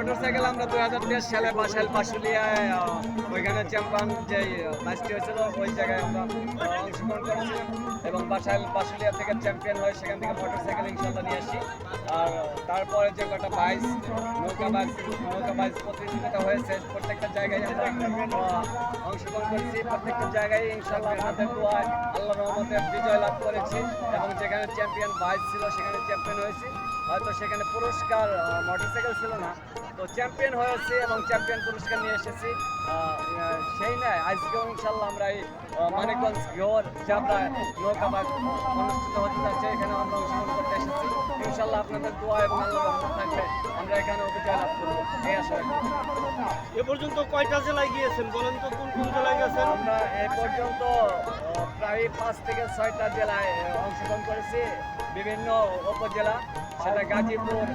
Motorcycle আমরা দুই হাজার তেইশ সালে বাসাইল পাশুলিয়ায় ওইখানে চ্যাম্পিয়ন যে ম্যাচটি হয়েছিল, ওই জায়গায় আমরা অংশগ্রহণ করেছি এবং বাসাইল পাশুলিয়া থেকে চ্যাম্পিয়ন হয়ে সেখান থেকে মোটরসাইকেল ইনশাল্লাহ নিয়ে আসি। আর তারপরে যে কটা বাইশ, নৌকা বাইশ নৌকা বাইশ প্রতিযোগিতা হয়েছে, প্রত্যেকটা জায়গায় আমরা অংশগ্রহণ করেছি। প্রত্যেকটা জায়গায় ইনশাল্লাহ আপনাদের দোয়ায় আল্লাহ রহমতে বিজয় লাভ করেছি এবং যেখানে চ্যাম্পিয়ন বাইশ ছিল, সেখানে চ্যাম্পিয়ন হয়েছি। হয়তো সেখানে পুরস্কার মোটরসাইকেল ছিল না। তো চ্যাম্পিয়ন হয়েছি এবং চ্যাম্পিয়ন পুরস্কার নিয়ে এসেছি। সেই নয় আজকেও ইনশাল্লাহ আমরা এই মানিকগঞ্জ গিওর জাবরা নৌকাবাদ অনুষ্ঠিত হতে যাচ্ছে। এখানে আমরা অংশগ্রহণ করতে এসেছি। ইনশাল্লাহ আপনাদের দোয়া এবং আল্লাহ রহমত থাকবে। আমরা এখানে বিজয় লাভ করব। এই আশা এ পর্যন্ত কয়টা জেলায় গিয়েছেন বলেন তো কোন কোন জেলায় গেছেন? আমরা এ পর্যন্ত প্রায় পাঁচ থেকে ছয়টা জেলায় অংশগ্রহণ করেছি। বিভিন্ন উপজেলা সেটা গাজীপুর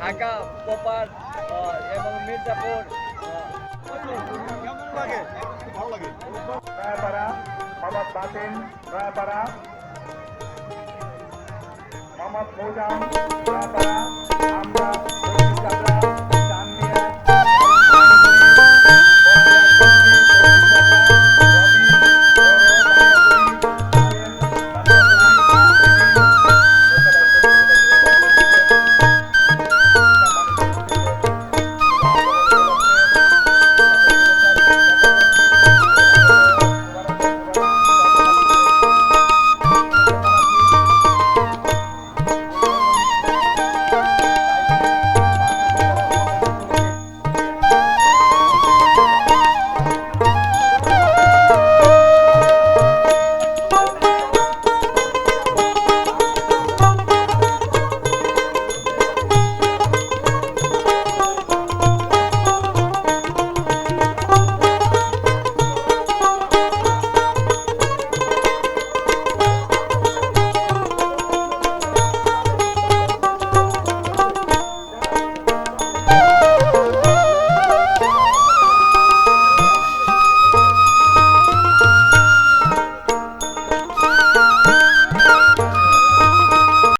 ঢাকা কোপার এবং মির্জাপুর কেমন লাগে? ভালো লাগে। রায়পাড়া মোহাম্মদ বাতিন রায়পাড়া মোহাম্মদ মৌজাম রায়পাড়া আমরা দক্ষিণ চাপড়া